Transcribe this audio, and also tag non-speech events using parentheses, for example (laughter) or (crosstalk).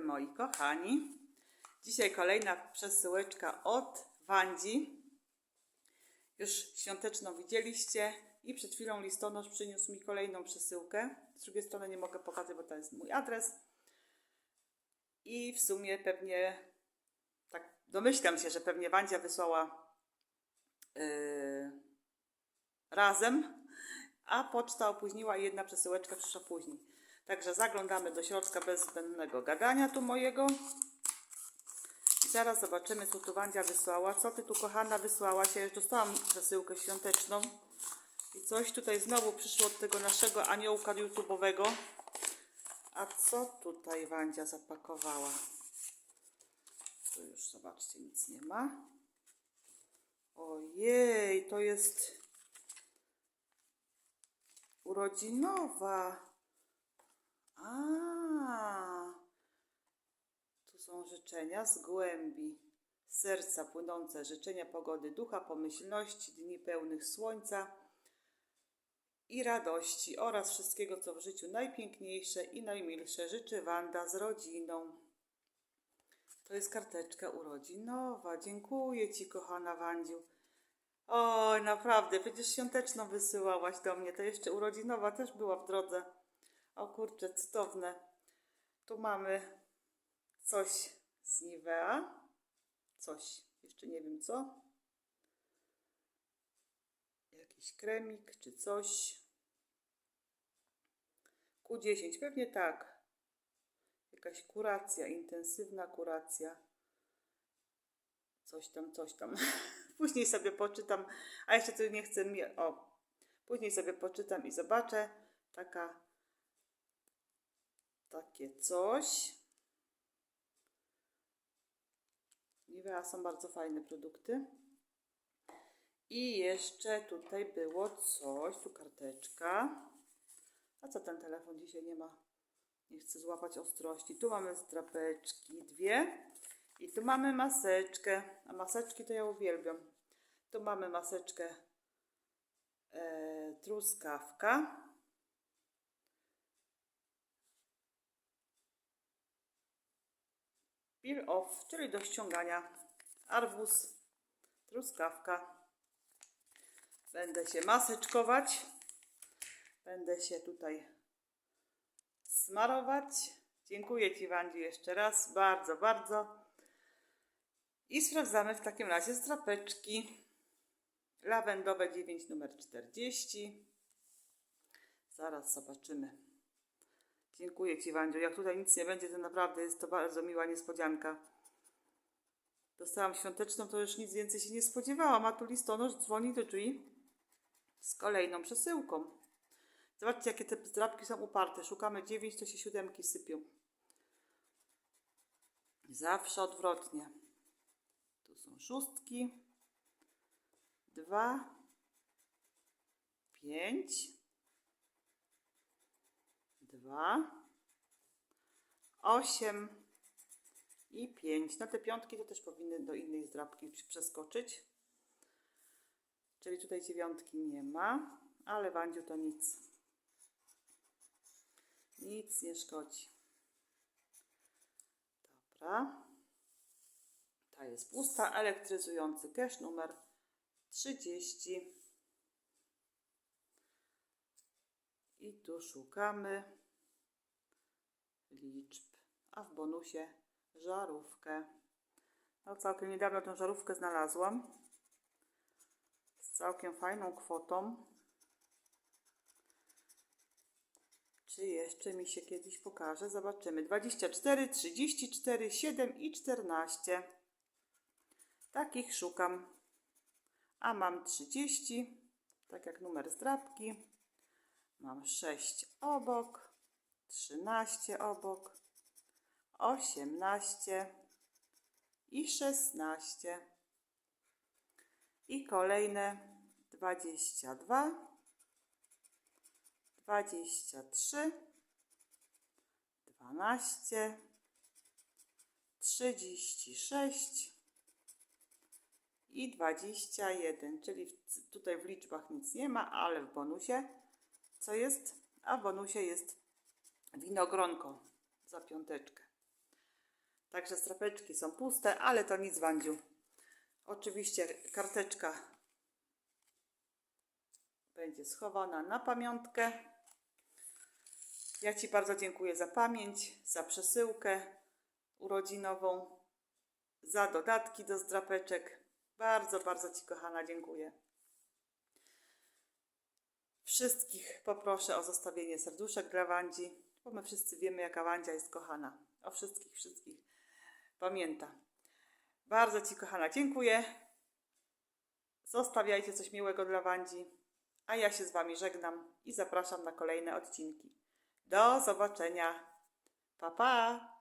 moi kochani. Dzisiaj kolejna przesyłeczka od Wandzi. Już świąteczną widzieliście i przed chwilą listonosz przyniósł mi kolejną przesyłkę. Z drugiej strony nie mogę pokazać, bo to jest mój adres. I w sumie pewnie, tak domyślam się, że pewnie Wandzia wysłała yy, razem, a poczta opóźniła i jedna przesyłeczka przyszła później. Także zaglądamy do środka bez zbędnego gadania tu mojego. I zaraz zobaczymy, co tu Wandzia wysłała. Co ty tu, kochana, wysłałaś? Ja już dostałam przesyłkę świąteczną. I coś tutaj znowu przyszło od tego naszego aniołka YouTube'owego. A co tutaj Wandzia zapakowała? Tu już zobaczcie, nic nie ma. Ojej, to jest urodzinowa. A, tu są życzenia z głębi serca płynące, życzenia pogody ducha, pomyślności, dni pełnych słońca i radości oraz wszystkiego, co w życiu najpiękniejsze i najmilsze życzy Wanda z rodziną. To jest karteczka urodzinowa. Dziękuję Ci, kochana Wandziu. Oj, naprawdę, przecież świąteczną wysyłałaś do mnie, to jeszcze urodzinowa też była w drodze. O kurczę, cudowne. Tu mamy coś z Nivea. Coś, jeszcze nie wiem co. Jakiś kremik czy coś. Q10, pewnie tak. Jakaś kuracja, intensywna kuracja. Coś tam, coś tam. (laughs) Później sobie poczytam, a jeszcze tu nie chcę mi. O, później sobie poczytam i zobaczę. Taka takie coś. Nivea są bardzo fajne produkty. I jeszcze tutaj było coś, tu karteczka. A co ten telefon dzisiaj nie ma? Nie chcę złapać ostrości. Tu mamy strapeczki, dwie. I tu mamy maseczkę. A maseczki to ja uwielbiam. Tu mamy maseczkę e, truskawka. Peel off, czyli do ściągania arbuz, truskawka. Będę się maseczkować. Będę się tutaj smarować. Dziękuję Ci, Wandziu, jeszcze raz. Bardzo, bardzo. I sprawdzamy w takim razie strapeczki. Lawendowe 9, numer 40. Zaraz zobaczymy. Dziękuję Ci, Wandziu. Jak tutaj nic nie będzie, to naprawdę jest to bardzo miła niespodzianka. Dostałam świąteczną, to już nic więcej się nie spodziewałam, a tu listonosz dzwoni do drzwi z kolejną przesyłką. Zobaczcie, jakie te drapki są uparte. Szukamy 9, to się siódemki sypią. Zawsze odwrotnie. Tu są szóstki. Dwa. Pięć. Dwa. Osiem. I pięć. Na te piątki to też powinny do innej zdrapki przeskoczyć. Czyli tutaj dziewiątki nie ma, ale Wandziu to nic. Nic nie szkodzi. Dobra. Ta jest pusta. Elektryzujący cache numer 30. I tu szukamy liczb. A w bonusie żarówkę. No całkiem niedawno tę żarówkę znalazłam. Z całkiem fajną kwotą. Czy jeszcze mi się kiedyś pokaże? Zobaczymy. 24, 34, 7 i 14. Takich szukam. A mam 30, tak jak numer zdrabki. Mam 6 obok, 13 obok, 18 i 16. I kolejne 22, 23, 12, 36 i 21, czyli tutaj w liczbach nic nie ma, ale w bonusie co jest? A w bonusie jest winogronko za piąteczkę. Także strapeczki są puste, ale to nic, Wandziu. Oczywiście karteczka będzie schowana na pamiątkę. Ja Ci bardzo dziękuję za pamięć, za przesyłkę urodzinową, za dodatki do zdrapeczek. Bardzo, bardzo Ci, kochana, dziękuję. Wszystkich poproszę o zostawienie serduszek dla Wandzi, bo my wszyscy wiemy, jaka Wandzia jest kochana. O wszystkich, wszystkich pamięta. Bardzo Ci, kochana, dziękuję. Zostawiajcie coś miłego dla Wandzi, a ja się z Wami żegnam i zapraszam na kolejne odcinki. Do zobaczenia. Pa, pa!